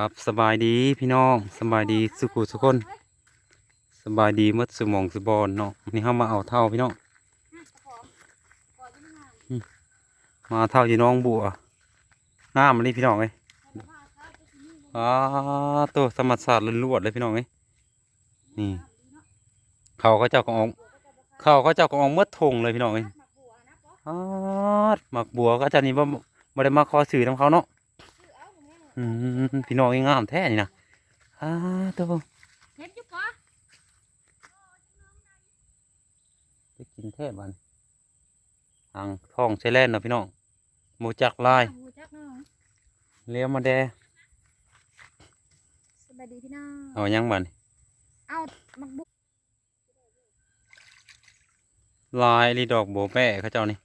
ครับสบายดีพี่น้องสบายดีสุขุสุกคนสบายดีหมดสมองสบอนเนาะนี่เฮามาเอาเท่าพี่น้องมาเท่าอยู่น้องบัวงามเลยพี่น้องเอ้ยอ้าตัวธรรมศาสตร์ล้วนๆเลยพี่น้องเอ้ยนี่เขาก็เจ้าของเขาก็เจ้าของมื่อทงเลยพี่น้องเอ้ยอ้าหมักบัวก็จะนี่บ่บ่ได้มาขอสื่อนํเขาเนาะ พี่น้องงามแท้นี่นะอ้าตัวเห็นอยู่ปะไปกินแท้บันทางท้องใช้แล่นเนาะพี่น้องหมูจักลายหูจักน้องเลี้ยวมาแดสบายดีพี่น้องเอายังบันเอามักบุกลายลีดอกโบแปะเขาเจ้านี่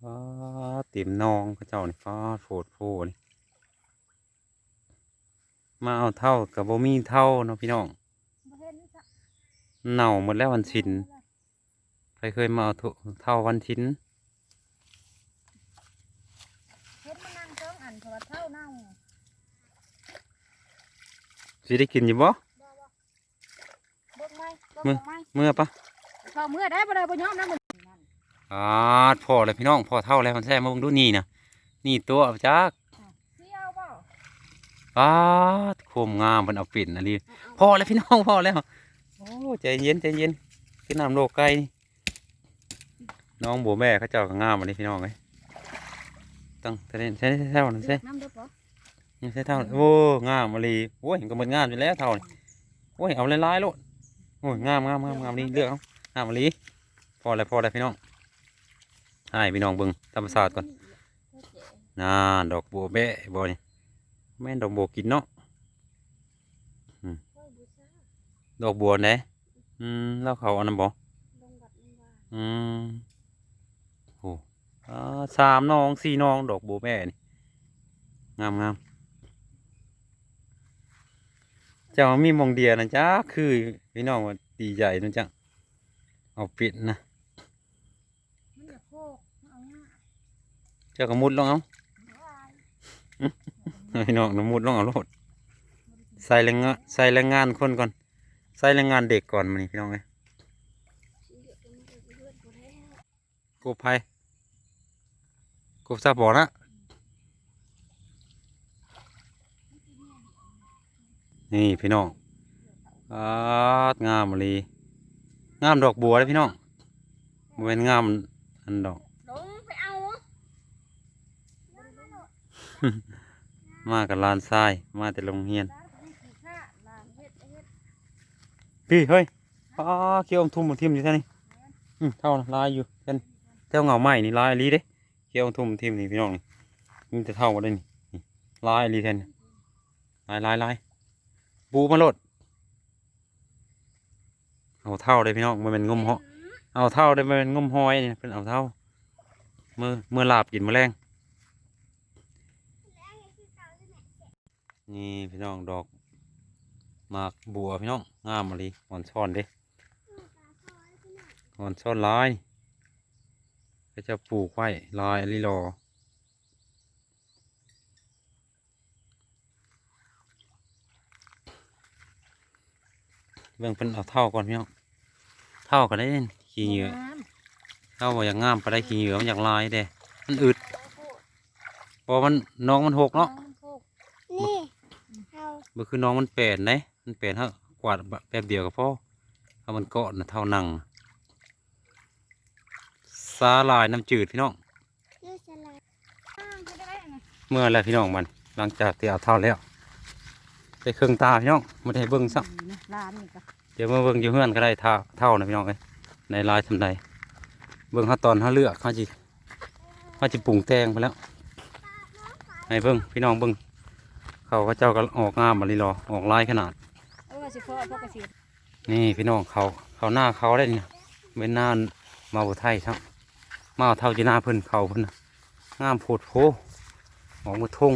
ฟ้าติ่มนองเขาเจ้านี่ฟ้าโฟดโฟนี่ มาเอาเท่ากับโบมีเท่าเนาะพี่น้องบ่เห็นจ้ะเน่าหมดแล้ววันชินใครเคยมาเอาถุเท่าวันชินเห็นมันนั่งเจ้องอันเพราะว่าเท่าเน่าสิได้กินอยู่บ่บ่บ่เบิ่งไหมเบิ่งไหมเมื่อปะพอเมื่อได้บ่ได้บ่ยอมนะมึงนั่นอ่าพอเลยพี่น้องพอเท่าแล้วมันแท้มาเบิ่งดูนี่นะนี่ตัวจักเที่ยวบ่ ป้าดโคมงามมันเอาปิ่นอะไรพอแล้วพี่น้องพอแล้วโอ้ใจเย็นใจเย็นกินน้ำโลกไก่นี่น้องบัวแม่เขาเจ้าก็งามอันนี้พี่น้องเลยตั้งใช่ใช่ใช่เท่านั้นใช่น้ำเด้อปะใช่เท่านั้นโอ้งามมาลีโอ้ยก็เหมันงามอยู่แล้วเท่านี่โอ้ยเอาลายๆโลดโอ้ยงามงามงามงามนี่เลือกเอางามมาลีพอแล้วพอแล้วพี่น้องให้พี่น้องเบิ่งธรรมศาสตร์ก่อนน่าดอกบัวแบะบ่นี่ แม่นดอกบัวกินเนาะอืมดอกบัวไหนอืมแล้วเขาเอันนั้นบ่ลงวัดลงว่าอืมโอ้อ่าสามน้องสี่น้อง ดอกบัวแบะนี่งามงามเจ้ามีหมองเดียนะจ้าคือพี่น้องว่าดีใจนะจ๊ะเอาปิดนะมันอย่าโคกเอาง่ายเจ้าก็มุดลงเอา ว้ายพี่น้องน้ำมุดลงเอาโลดใส่แรงงานใส่แรงงานคนก่อน ใส่แรงงานเด็กก่อนมานี่พี่น้องเอ้ยกูแล้วกบไผ่กบซาบอนะนี่พี่น้องอางามเลยงามดอกบัวเลยพี่น้องบ่แมันงามอันดอกลงไปเอา มากับลานทรายมาแต่โรงเรียนร้านให้ขี้ข้าร้านเฮ็ดเฮ็ดพี่เฮ้ยอ้าเกี่ยวอมทุ่มมันทิ่มอยู่ท่านี่อืมเท่านะลายอยู่เช่นเท่าเงาไม้นี่ลายอีหลีเด้เกี่ยวอมทุ่มมันทิ่มนี่พี่น้องนี่มีแต่เท่ามาได้นี่นี่ลายอีหลีแทนลายลายลายบูมาโลดเอาเท่าเลยพี่น้องมันเป็นงมเหาะเอาเท่าได้มันเป็นงมหอยนี่เป็นเอาเท่าเมื่อเมื่อลาบกินแมลง นี่พี่น้องดอกหมากบัวพี่น้องงามมาลีอ่อนช้อนเด้อ่อนช้อนลายก็จะปลูกไว้ลายอลิรอเบิ่งเป็นเอาเท่าก่อนพี่น้องเท่าก็ได้ขี้เหงื่อเท่าบ่อยากงามไปได้ขี้เหงื่อมันอยากลายเด้มันอึดเพอมันน้องมันหกเนาะนี่เอาเมื่อคือน้องมันแปลนไหนมันแปลนฮะกวาดแป๊บเดียวก็พอถ้ามันเกาะนะเท่านังสาลายน้ำจืดพี่น้องชื่อสลัดอ้าวจะได้ไงเมื่อไรพี่น้องมัน หลังจากที่เอาเท่าแล้วใส่เครื่องตาพี่น้องไม่ได้เบิ้งซ้นะร้านนี่ก็ำเดี๋ยวมื่อเบิ้งอยู่เฮือนก็ได้เท่าเท่านะพี่น้องเอ้ยในลายทำใดเบิ้งเขาตอนเขาเลือกเขาจีเขาจีปรุงแตงไปแล้วให้เบิ้งพี่น้องเบิ้ง เขาก็เจ้าก็ออกงามมาลีรอออกลายขนาดเออสิพ่อพ่อกระสีนี่พี่น้องเขาเขาหน้าเขาได้เนี่ยเป็นหน้ามาบุไทยครับมาเอาเท่าจีหน้าเพิ่นเขาเพิ่นน่ะงามโพดโพออกมาทง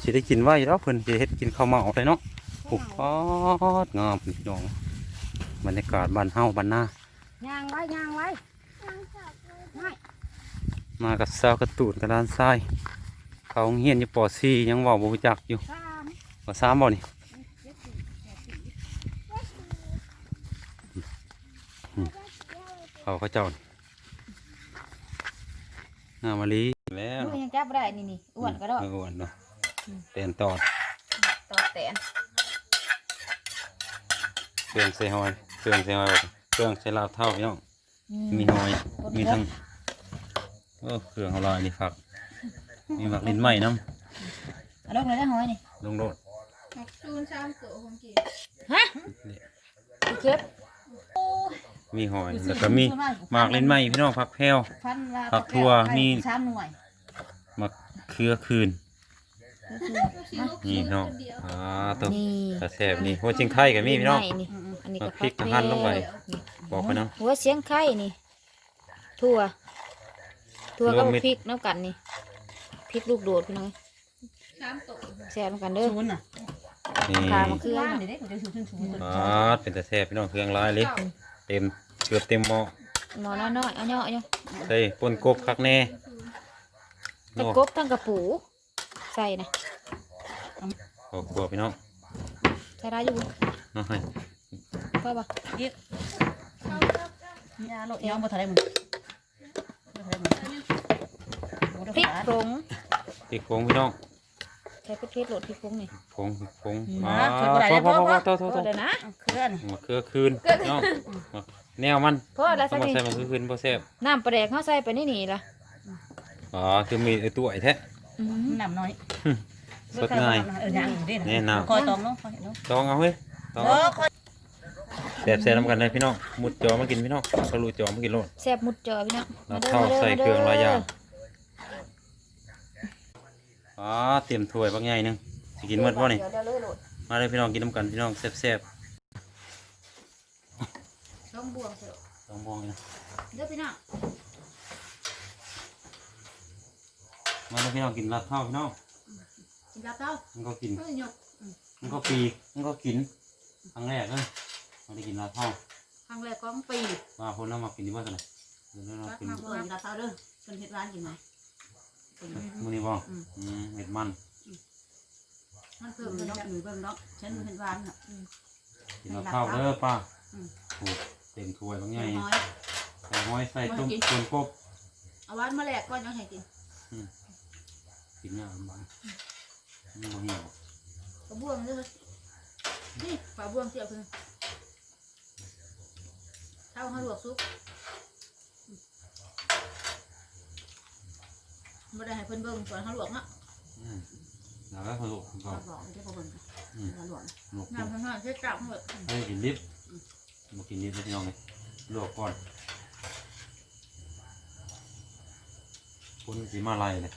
สิได้กินไว้แล้วเพิ่นสิเฮ็ดกินข้าวเมาเลยเนาะโอ้ปอดงามพี่น้องบรรยากาศบ้านเฮาบ้านนาย่างไว้ย่างไว้ไม่มากับสาวกระตูนกระดานทราย เขาโรงเฮียนอยู่ป .4 ยังเว้าบ่รู้จักอยู่สามป .3 บ่นี่เจ็ดสี่แปดสี่เขาเขาเจ้านี่งามมะลิแล้วลูกยังจับบ่ได้นี่นี่อ้วนก็ได้เอออ้วนเนาะเตนตอดตอดแตนเครื่องใส่หอยเครื่องใส่หอยเครื่องใส่ลาบเท่าพี่น้องมีหอยมีทั้งเออเครื่องเขาลอยนี่ครับ มีหมักลิ้นไหม้น้เอาลงเลยได้หอยนี่ำลงโลดซูนซ้ำเกิดของกี่ฮะไปเก็บมีหอยแล้วก็มีหมากลิ้นไหม้พี่น้องผักแพรวพันว่าผักทั่วมี สามหน่วยมะเขือคืน นี่พี่น้องอ่าตัวนี่กระแสบนี่หัวจิงไข่กับมีพี่น้องนี่นี่อันนี้ก็เอาพริกกับหั่นลงไปนี่บอกไปนะหัวเสียงไข่นี่ ถั่ว ถั่วรก็วมมิตร พริกน้ำกันนี่พ ริกลูกโดดพี่น้องซ้ำโตแซ่บน้ำกันเด้อศูนย์น่ะนี่ขามะเขือร้านน่ะเดี๋ยวได้เขาจะศูนย์ศูนย์ศูนย์อ่าเป็นตะแสบพี่น้องเครื่องลายเลยเต็มเกือบเต็มหม้อหมอน้อยๆเอาเนาะเอาเนาะใส่ปนกบคักแน่ตะโอ้กบทั้งกระปูใส่นะขอบครัวพี่น้องใส่ได้อยู่น้อยพ่อปะยาโลดยอมบ่ทันได้มึงบ่ทันได้มึงพริกผง พริกผงพี่น้องใส่พริกเพชรโหลดพริกผงนี่ผงพริกผงมาอ่าช่วยบ่ได้พอพอพ่อพอพ่อโทษโทษโทษเดี๋ยวนะเคลื่อนมะเขือคืนพี่น้องมาแนวมันพ่อแล้วต้อใส่งมานี่ใส่มะเขือคืนบ่แซ่บน้ำปลาแดกเขาใส่ไปนี่นี่ละอ๋อคือมีไอ้ตัวไอ้แท้ อืมน้ำน้อยสดง่าย เออยังอยู่ดิแน่นอน คอยตองเนาะคอยเนาะต้องเอาเฮ้ยต้องเออคอยแซ่บแซ่บน้ำกันเลยพี่น้องมุดจอมากินพี่น้องทะลุจอมากินโลด แซ่บมุดจอพี่น้องแล้วเข้าใส่เครื่องหลายอย่าง อ๋อเตรียมถ้วยบางใหญ่หนึงสิกินหมดบ่นี่ เดี๋ยวเดี๋ยวเลยโหลดมาเลยพี่น้องกินน้ำกันพี่น้องแซ่บช่องบวงเถอะๆต้องมองนะเดี๋ยวพี่น้องมาเลยพี่น้องกินลาบเท่าพี่น้องกินรับเต้ามันก็กิน เฮ้ยหยกมันก็ปีมันก็กินครั้งแรกเลยไมาได้กินลาบเท่าครั้งแรกของปีมาคนน้ำมากินดีว่ากันเลยเดี๋ยวเรากินเออรับเท้าเด้อเป็นเฮ็ดร้านกินไหม มื้อนี้บ่อืมเห็ดมันมันเพิ่มเนาะอยู่เบิ่งเนาะฉันเฮ็ดร้านน่ะกินลาบเท่าเด้อป้าอืมโอ้เต็มถ้วยบางใหญ่น้อยใส่ห้อยใส่ต้มต้นกบเอาวันมาแลกก่อนยังให้กินกินยากลำบากมันบ่เหี่ยวกระบวงเลยนี่ฝาบวงเสียบคือเท่าเขาลวกซุป ไม่ได้ให้เพิ่นเบิ่งก่อนเขาลวกเนาะอืมแล้วก็ผสมก่อนบอกได้บ่เบิ่งอืมหลวงลวกน้ำทั้งนั้นใช้จับหมดให้กินดิบมากินดิบเลยพี่น้องเลยลวกก่อนคนสีมาลายเลย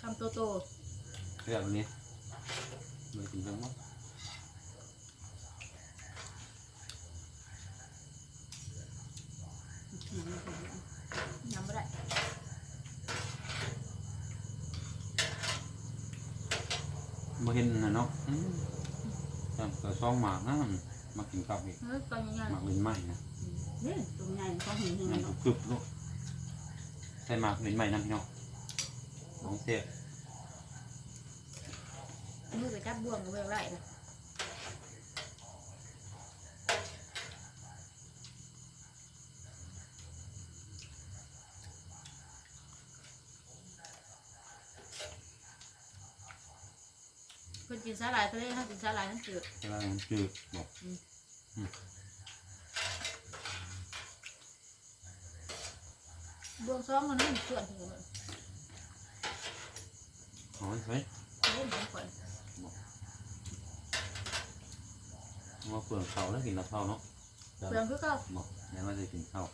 คำโตโตเรื่องนี้เลยกินจังมั้ง ยังไม่ได้มาเห็นนะเนาะอืมแต่เกิดช่องหมากนะมากินกับอีกเฮ้ยตอนยังไงหมากลิ้นไหม้นะนี่ตรงใหญ่เขาเห็นยังไงมันเนาะกรึบๆลูกใส่หมากลิ้นไหม้นะพี่น้องของเสีย มือไปจับบวงกับเวลไรนะ เพิ่นกินสาหร่ายทะเลเขากินสาหร่ายนั่นจืดเวลามันจืดบอกบวงซ้อมมันไม่มีส่วนถึงมันโอ้ยเฮ้ยเล่นของข่อยมาเปลืองเขาแล้วกินลาบเท่าเนาะเปลืองคือเก่าบอกแล้วมันจะกินข้าว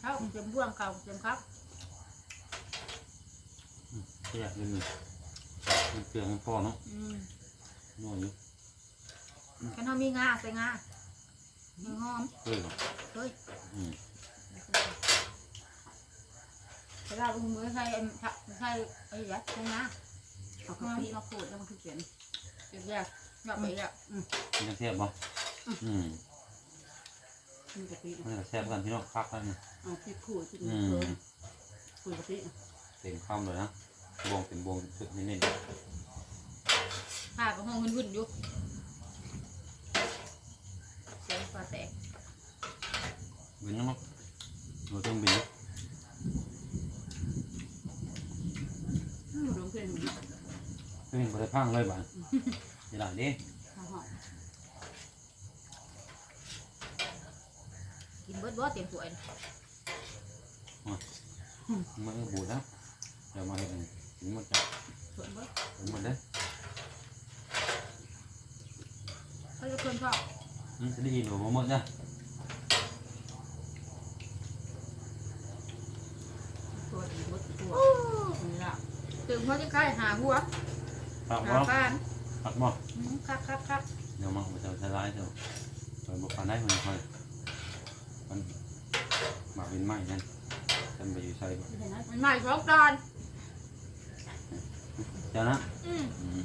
เท่าเต็มบวงเก่าเต็มครับก็อยากกินเล ยมันเปลืองมันพอเนาะอืมน้อยอยู่กันเขามีงาใส่งามีหอมเปลืองเฮ้ยอืมเวลาลุงมือใส่ใส่ไอ้ยัดใส่งาเอากะปิมาขูดแล้วมันคือเขียนเก็บยากยอดไปยากกินจังเทียบบ่อืมทมีกะปิมันจะแซ่บกันพี่น้องคักกันนี่เอาพริกขูดที่อืนี่มเลยคุยกะปิเต็มคำเลยนะบ วงเป็นบวงสุดนิดผ้าก็ห้องวุ่นๆอยู่เสียงฟ้าแตกๆบินยังมั้งเราต้องบินอืมรวมเพื่อนหมูซึ่งบริพังเลยบ้านนี่หลายดิข้าวหอมกินเบิดบ่เต็มถ้วยน่ะมันก็บูดแล้วเดี๋ยวมาเห็นถึง หมดจ้ะส่วนเบิดถึงหมดเลยเขาจะเพิ่นพ่ออืมจะได้ยินหรือหมดนะตัวอีกมดตัวนี่ละถึงพ่อจะใกล้หาหัวผักหาบ่บ้านผักบ่อืมคักคักคักเดี๋ยวมาผมจะใช้ร้ายเถอะเปิดบุกฟันได้คนคอยมันหมาบินไหม้นั่นจำไปอยู่ใส่ไม่ได้นะมันใหม่สองตอนเจ้านะอืมอืม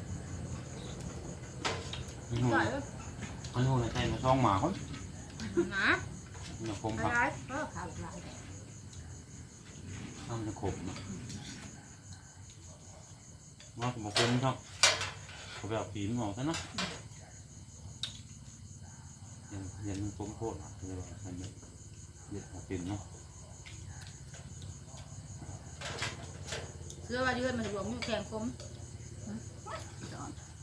อันนู้นใส่เลยอันนู้นใส่มาช่องหมาคนหนามันจะคมอะผักไรเออข้าวหลายถ้ามันจะขมนะว่าผมบอกคมชอบเขาไปเอาปีนออกซะนะเย็นเย็นมันคมโคตรอะเลยว่าใส่เย็นเย็นเอาปีนเนาะ เสื้อว่าเดือนมันรวมอยู่แข่งคมจ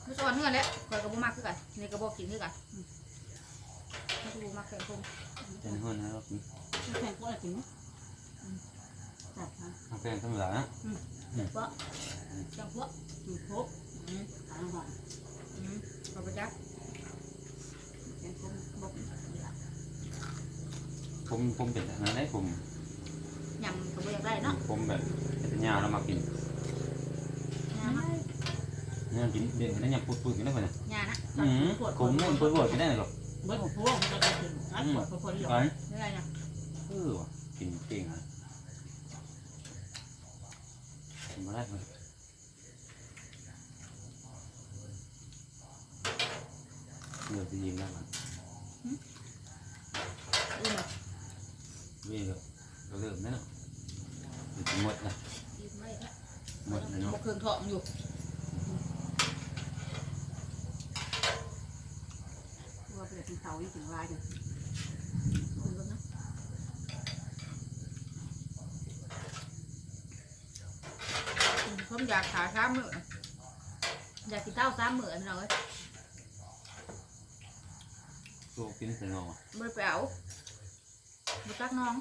อนไม่สอนเงื่อนแหล้วคอยกระบอกมากคือกันในกระบอกกินคือกันไม่กระบอกมากแข่งคมเย็นเฮือนนะครับแพงกว่าจริงจับนะทางแกงธรรมดานะเพราะจังพวกอยู่ครบอืมขายหอมอืมขอบคุณจ้ะแกงส้มบกนี่ละผมผมเป็นอะไรได้ผมยำกระบอกอยากได้เนาะผมแบบเป็นยาเรามากินยานะเนี่ยกินเด็กนั่นยังพูดพูดกันได้ไหมเนี่ยยานะอืมผมนู่นพูดพูดกันได้หรอเบิร์ดของพวกมันจะเป็นอัดปวดพอดีหรอไอ้ไม่ได้นะเออว่ะกินเก่งอะกินมาได้ไหมเดี๋ยวจะยิงได้ไหมวิ่งก็ก็เริ่มแล้วเนาะหมดนะหมดเลยเนาะเครื่องทองอยู่ ว่าเป็นเตาที่ถึงลายกันคุณรู้นะอืมผมอยากขาสามมืออยากกินเต้าสามมือพี่น้องเอ้ยตัวกินเสร็จแล้วอะไม่ได้ไปเอาไม่ตักน้อง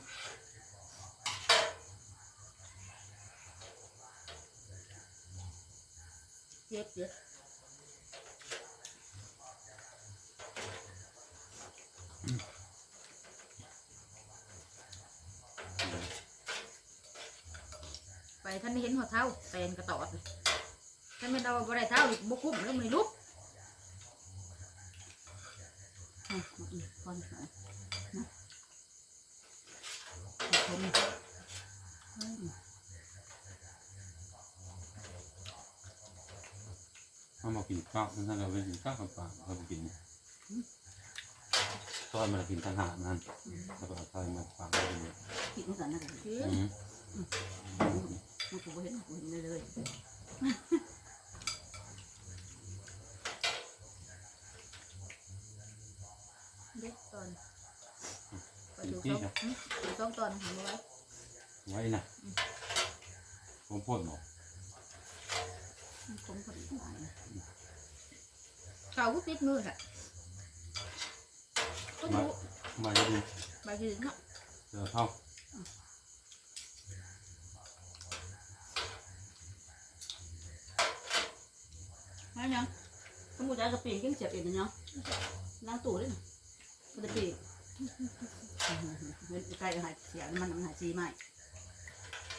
เจ็บเจ็บ ไปท่านได้เห็นหัวเท้าแฟนกระตอดเลยท่านไม่เราบ่ได้เท้าอีกบุคุ้มแล้วมันลุกอะมาอีกคนหน่อยนะผมถ้ามากินข้าวถ้าเราไปกินข้าวกับปลาเราไปกินซอยมันกินทหารนั่นแล้วก็เอาซอยมาปากเรากินคิดเหมือนกันนะคืออืมมัน กูเห็นกูเห็นเลยเลยเด็กตอนไปดูสองอืมดูสองตอนหันไว้ไว้นะผมพ่นหรอกผมคนหลายเขาก็ติดมือค่ะก็ดูมาจะดูใบยืนเนาะเจอเข้า ไม่ยังสมุดจะปีนกิ้งเจ็บเองเนาะล้างตู้ด้วยมันจะปีนเว้นใกล้หายเสียมันมันหายซีไหม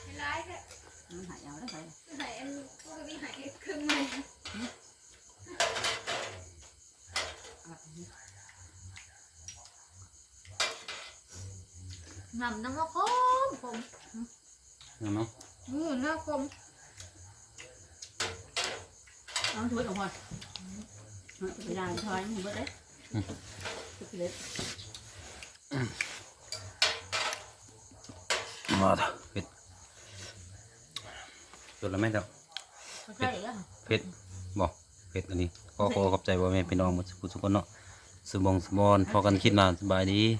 ไม่ร้ายแค่มันหายเอาแล้วไปหายอันพวกนี้หายครึ่งเลยนำน้ำว่าคมคมเห็นไหมงูหน้าคม เอาถ้วยเอาพอไปด่านช้อยมันบ่ดเล็กว่าเผ็ดสุแล้วไหมเจ้าใช่เผ็ดบอกเผ็ดอันนี้ก็ขอขอบใจว่าแม่พี่น้องหมดสุขสุขกันเนาะสมองสมบองพอกันคิดนานสบายดี